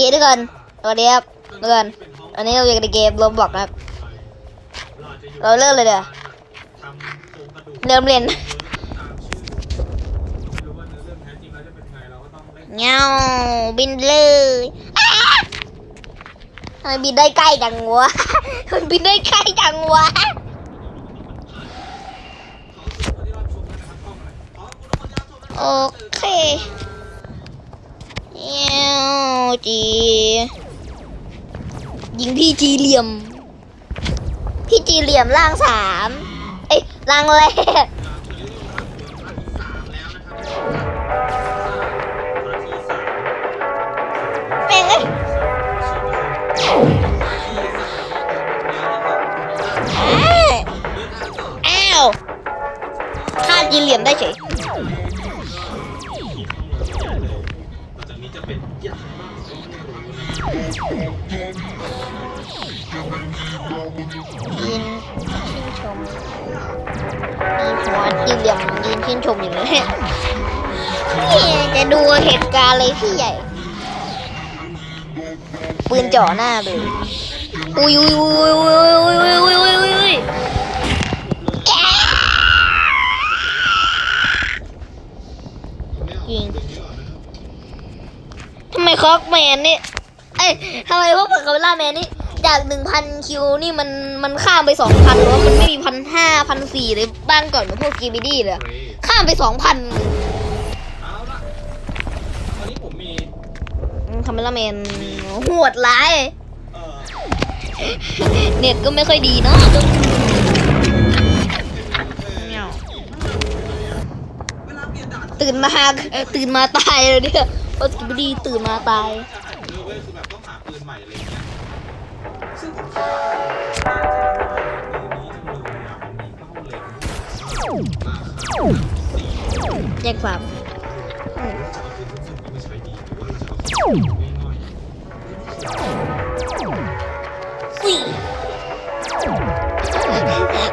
เคทุกคนสวัสดีครับทุกคนวันนี้เราอยู่ในเกมโรบล็อกนะครับ เราเริ่มเลยเดี๋ยวเริ่มเล่นเงาบินเลยทำไมบินได้ใกล้จังวะมันบินได้ใกล้จังวะโอเค เอ้วจียิงพี่จีเหลี่ยม พี่จีเหลี่ยมล่างสามเอ้ยล่างแรก ยืนชื่นชมมีหัวจีเหลี่ยมยืนชื่นชมอยู่เลยนี่จะดูเหตุการณ์เลยพี่ใหญ่ ปืนจ่อหน้าเลยอุ้ยอุ้ยอุ้ยอุ้ยอุ้ยอุ้ยอุ้ยอุ้ยอุ้ยแกยิงทำไมคอกแม นนี่เอ้ยทำไมพวกคาเมล่าแมนนี่จากหนึ่งพันคิวนี่มันมันข้ามไปสองพันหรือว่ามันไม่มีพันห้าพันสี่เลยบ้างก่อนเหมือนพวกกีบีดี้เลยอะข้ามไปสองพันเอาละวันนี้ผมมีคาเมล่าแมนโหดร้ายเอ่อเน็ตก็ไม่ค่อยดีเนาะเวลาเปลี่ยนด่านตื่นมาเอ่อตื่นมาตายเลยเนี่ย พวกกีบีดี้ตื่นมาตายจายเยอะเว้ยคือแบบต้องหาปืนใหม่อะไรอย่างเงี้ยซึ่งผมคิดว่าปืนนี้จังเลยอะมันมีเป้าเล็งราคาสี่แจ้งความจะเอาปืนสุ่มๆนี้มาใช้ดีหรือว่าจะเอาปืนง่ายสี่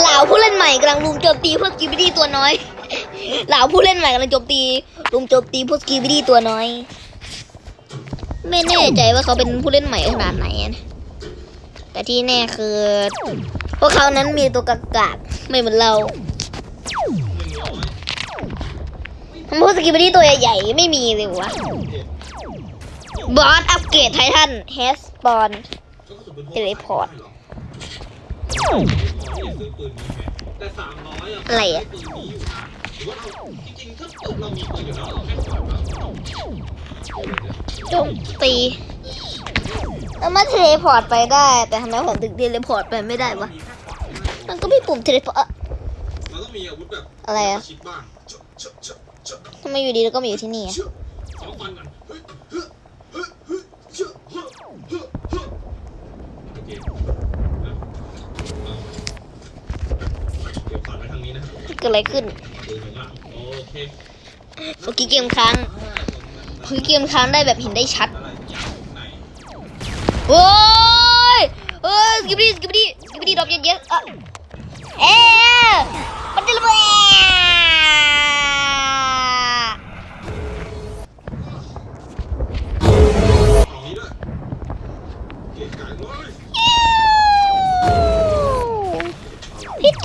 เหล่าผู้เล่นใหม่กำลังลุมโจมตีพวกกีบีดี้ตัวน้อย เหล่าผู้เล่นใหม่กำลังโจมตีลุมโจมตีพวกกีบีดี้ตัวน้อย ไม่แน่ใจว่าเขาเป็นผู้เล่นใหม่ขนาดไหนนะแต่ที่แน่คือ พวกเขานั้นมีตัวกากาไม่เหมือนเราพวกสกิบดี้ตัวใหญ่ๆไม่มีเลยวะบอสอัปเกรดไททันแฮสปอนเทเลพอร์ตอะไรอะปืนนี้อยู่นะ รือว่าเราจริงๆถ้าเกิดเรามีปืนอยู่แล้วเราแค่ปล่อยมาจมตีแล้วมาเทเลพอร์ตไปได้ แต่ทำไมผมถึงเทเลพอร์ตไปไม่ได้วะ มันก็มีปุ่มเทเลพอร์ตเราต้องมีอาวุธแบบอะไรอะชิดบ้างทำไมอยู่ดีแล้วก็มาอยู่ที่นี่อะเชอะขอฟันก่อนเฮ้ยเฮ้ยเฮ้ยเฮ้ยเชอะเฮ้ยเฮ้ยเฮ้ยโอเคเอาเอาเดี๋ยวผ่านไปทางนี้นะครับ เกิดอะไรขึ้นปืนอยู่ข้างหลังโอเคเมื่อกี้เกมค้างเมื่อกี้เกมค้างได้แบบเห็นได้ชัดอะไรอย่างไหนโอ้ยเอ้ยสกิบดี้สกิบดี้สกิบดี้ดรอปเยอะๆอะเอ๊ะมันจะระเบิด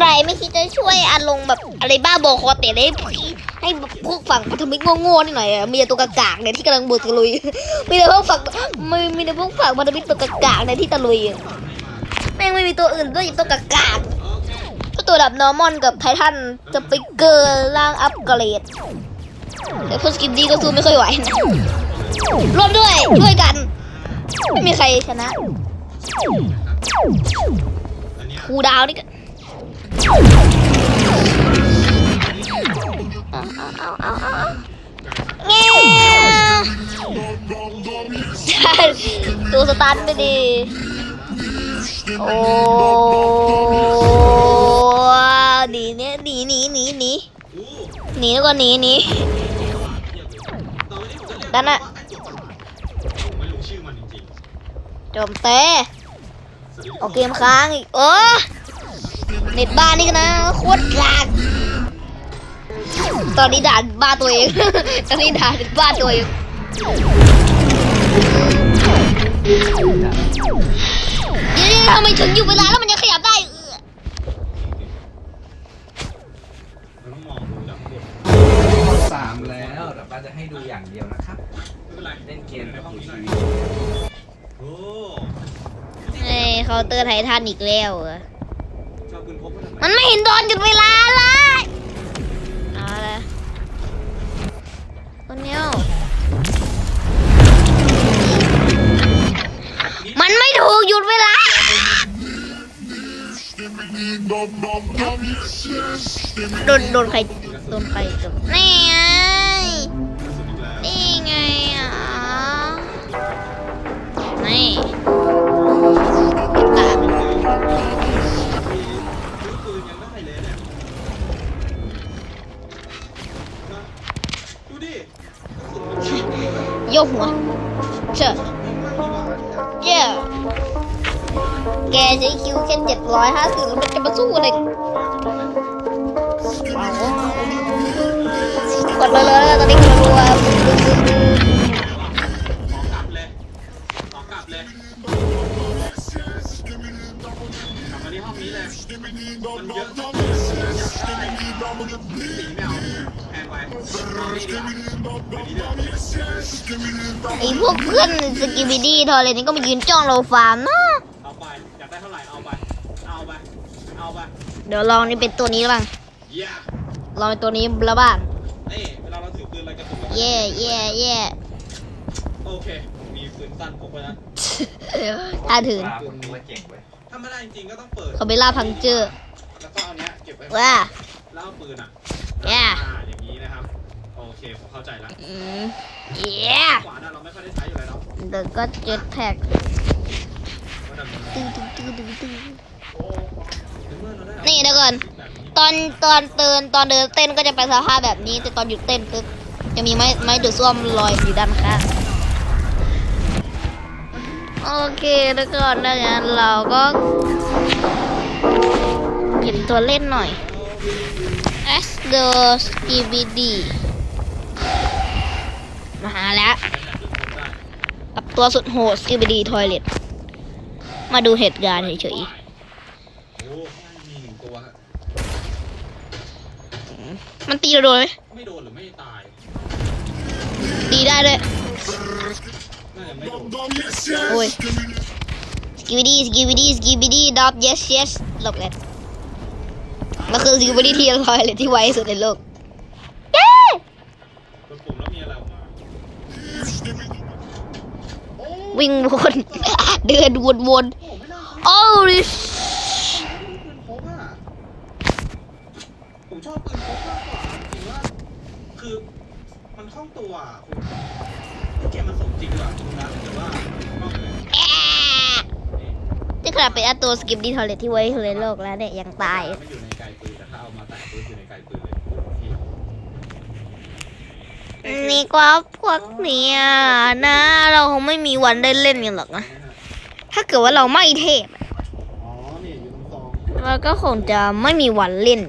ไรไม่คิดจะช่วยอาลงแบบอะไรบ้าบอคอเตะให้พี่ให้พวกฝั่งพันธมิตรโง่ๆนี่หน่อยมีแต่ตัวกากๆเนี่ยที่กำลังบุกตะลุยมีแต่พวกฝั่งมีมีแต่พวกฝั่งพันธมิตรตัวกากๆเนี่ยที่ตะลุยแม่งไม่มีตัวอื่นด้วยตัวกากๆก็ตัวดับนอร์มอนกับไททันจะไปเกอร์ล่างอัปเกรดแต่พวกสกิปดี้ก็สู้ไม่ค่อยไหวร่วมด้วยช่วยกัน ไม่มีใครชนะคูดาวนี่ก็ ดูสตาร์ทไม่ดี โอ้หนีเนี่ยหนีหนีหนีหนีหนีแล้วก็หนีหนีด้านน่ะโจมเตะโอเกมค้างอีก โอ้ เน็ตบ้านนี่กันนะโคตรกากตอนนี้ด่าบ้าตัวเอง ตอนนี้ด่าบ้าตัวเองเดี๋ยวๆทำไมถึงอยู่เวลาแล้วมันยังขยับได้เออเราต้องมองดูจากข้างบนสามแล้วเดี๋ยวป้าจะให้ดูอย่างเดียวนะครับไม่เป็นไรเล่นเกมในกับห้องดูนี้หทีน่อยวีโอ้เอ้ยเคาน์เตอร์ไททันอีกแล้ว มาทำไมมันไม่เห็นโดนหยุดเวลาเลยเอาละคนเดียวมันไม่ถูกหยุดเวลา โดนโดนใครโดนใครจบนี่ไงนี่ไงอะนี่ ดเลยเลยตอนนี้คือรัวไอพวกเพื่อนสกิบิดี้ทอเลยนี่ก็มายืนจ้องเราฟาร์มนะเอาไปอยากได้เท่าไหร่เอาไปเอาไปเอาไปเดี๋ยวลองนี่เป็นตัวนี้บ้างลองเป็นตัวนี้แล้วบ้าง นี่เวลาเราถือปืนอะไรกระสุนเราเย่เย่เย่โอเค มีปืนสั้นพกไว้นะถ้าถึงป้าผมนึกว่าเจ๋งเว้ยถ้าไม่ได้จริงๆก็ต้องเปิดเขาไปล่าพังเจอร์แล้วก็เอาเนี้ยเก็บไว้ว่าแล้วเอาปืนอะแย่อ่าอย่างนี้นะครับ โอเคผมเข้าใจแล้วอืมเย่ขวานอะเราไม่ค่อยได้ใช้อยู่แล้วเนาะเดี๋ยวก็เจ็ตแพ็กว่าแต่มันตึ้งตึ้งตึ้งตึ้งตึ้ง นี่เดี๋ยวก่อนตอนตอนเตือนตอนเดินเต้นก็จะเป็นสภาพแบบนี้ แต่ตอนหยุดเต้นปุ๊บจะมีไม้ไม้ดูดซ่วมลอยอยู่ด้านข้างโอเคแล้วก่อนดังนั้นเราก็เก็บตัวเล่นหน่อย S the skibd มาหาแล้วกับตัวสุดโหด skibd toilet มาดูเหตุการณ์เฉยโมันตีเราโดนไหมไม่โดนหรือไม่ตายตีได้ด้วยน่าจะไม่โดนโอ้ยสกิบดี้สกิบดี้สกิบดี้ดับ yes yes หลบเลยมันคือสกิบดี้ที่อร่อยเลยที่ไวที่สุดในโลกเย้กดปุ่มแล้วมีอะไรออกมาวิ่งวนเดินวนวนโอ้ไม่น่าๆโอ้ยปืนพกอะผมชอบปืนพกมากกว่าจริงว่า คือ มันคล่องตัวอะคุณเกมมันสมจริงกว่าคุณนะแต่ว่าคล่องเลยแอะนี่ขนาดเป็นอันตัวสกิบดี้ทอเลตที่ไวที่สุดในโลกแล้วเนี่ยยังตาย ไม่อยู่ในไกลปืนแต่ถ้าเอามาแตะปืนอยู่ในไกลปืนเลยโอเคนี่กว่าพวกเนี้ยนะ เราคงไม่มีวันได้เล่นกันหรอกนะถ้าเกิดว่าเราไม่เทพอ๋อนี่อยู่ตรงซองเราก็คงจะไม่มีวันเล่น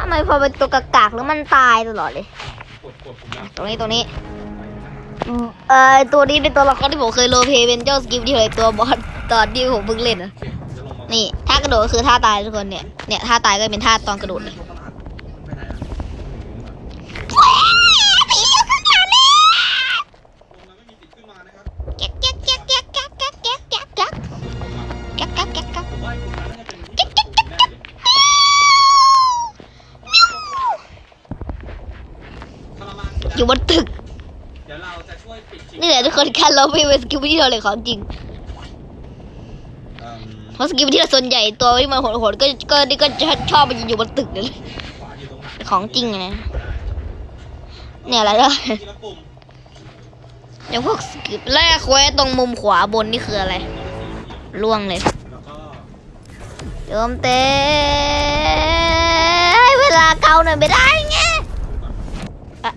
ทำไมพอเป็นตัวกากๆแล้วมันตายตลอดเลยกดกดผมนะตรงนี้ตรงนี้อืมเอ่อตัวนี้เป็นตัวละครที่ผมเคยโรลเพลย์เป็นเจ้าสกิปที่เคยตัวบอสตอนที่ผมเพิ่งเล่นนะโอเคจะลงมานี่ท่ากระโดดก็คือท่าตายทุกคนเนี่ยเนี่ยท่าตายก็เป็นท่าตอนกระโดดเลย อยู่บนตึก เดี๋ยวเราจะช่วยปิดชิงนี่แหละทุกคนการเราเป็นสกิปที่เราเลยของจริงเอิ่มเพราะสกิปที่เราส่วนใหญ่ตัวที่มันโหดๆก็ก็ก็จะชอบมันอยู่บนตึกเลยขวาอยู่ตรงไหนของจริงนะ เนี่ยอะไรล่ะ ทีละปุ่มอย่างพวกสกิปแรกเควสตรงมุมขวาบนนี่คืออะไรล่วงเลยแล้วก็โยมเต้ให้เวลาเกาหน่อยไม่ได้ไงอะ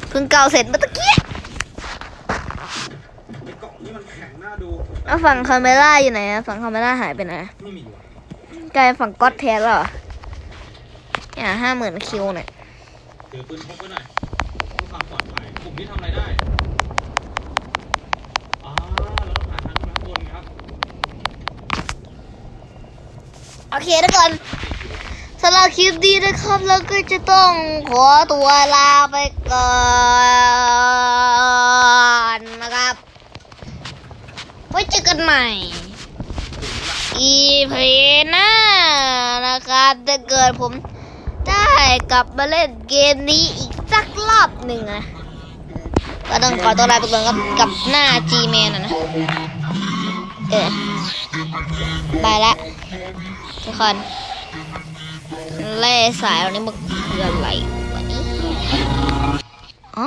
เพิ่งเกาเสร็จเมื่อตะกี้ไอ้กล่องนี่มันแข็งหน้าดูแล้วฝั่งคาเมล่าอยู่ไหนอะฝั่งคาเมล่าหายไปไหนไม่มีว่ะกลายเป็นฝั่งก๊อตแทนแล้วเหรอเนี่ยห้าหมื่นคิวเนี่ยถือปืนพกไว้หน่อยเพื่อความปลอดภัยกลุ่มนี้ทำอะไรได้อ่าเราต้องหาทางขึ้นข้างบนครับ โอเคทุกคน สำหรับคลิปนี้นะครับเราก็จะต้องขอตัวลาไปก่อนนะครับไว้เจอกันใหม่ อีพีหน้านะครับถ้าเกิดผมได้กลับมาเล่นเกมนี้อีกสักรอบหนึ่งนะก็ต้องขอตัวลาไปก่อนกับกับหน้า G-Man นะนะเออไปละทุกคน เล่สายอันนี้มันคืออะไรวะนนี้อ๋อ